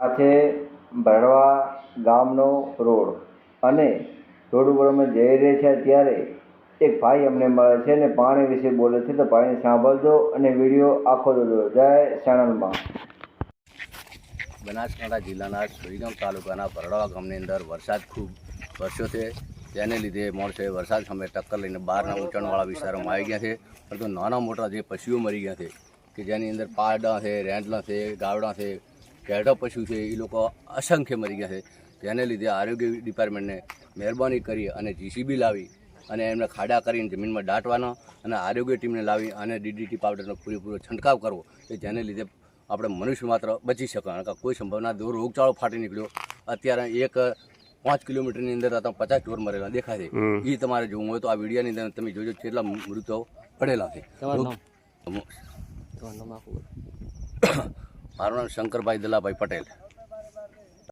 આ ભરવા ગામનો રોડ. અને રોડ ઉપર અમે જઈ રહ્યા છીએ ત્યારે એક ભાઈ અમને મળે છે અને પાણી વિશે બોલે છે. તો ભાઈને સાંભળજો અને વીડિયો આખો જોજો. જય સાણંદમાં બનાસકાંઠા જિલ્લાના સુઈગામ તાલુકાના ભરડવા ગામની અંદર વરસાદ ખૂબ વરસ્યો છે. તેને લીધે મળશે વરસાદ સામે ટક્કર લઈને બહારના ઊંચાણવાળા વિસ્તારોમાં આવી ગયા છે. પરંતુ નાના મોટા જે પશુઓ મરી ગયા છે, કે જેની અંદર પારડા છે, રેંડલા છે, ગાવડા છે કેઢા પશુ છે એ લોકો અસંખ્ય મરી ગયા છે. તેને લીધે આરોગ્ય ડિપાર્ટમેન્ટને મહેરબાની કરી અને જીસીબી લાવી અને એમને ખાડા કરીને જમીનમાં દાટવાનો અને આરોગ્ય ટીમને લાવી અને ડીડીટી પાવડરનો પૂરેપૂરો છંટકાવ કરવો. કે જેને લીધે આપણે મનુષ્ય માત્ર બચી શકે કારણ કે કોઈ સંભાવના દૂર રોગચાળો ફાટી નીકળ્યો. અત્યારે એક પાંચ કિલોમીટરની અંદર હતા પચાસ ચોર મરેલા દેખાય છે. એ તમારે જોવું હોય તો આ વિડીયાની અંદર તમે જોજો કેટલા મૃત્યુ પડેલા છે. મારું નામ શંકરભાઈ દલાભાઈ પટેલ.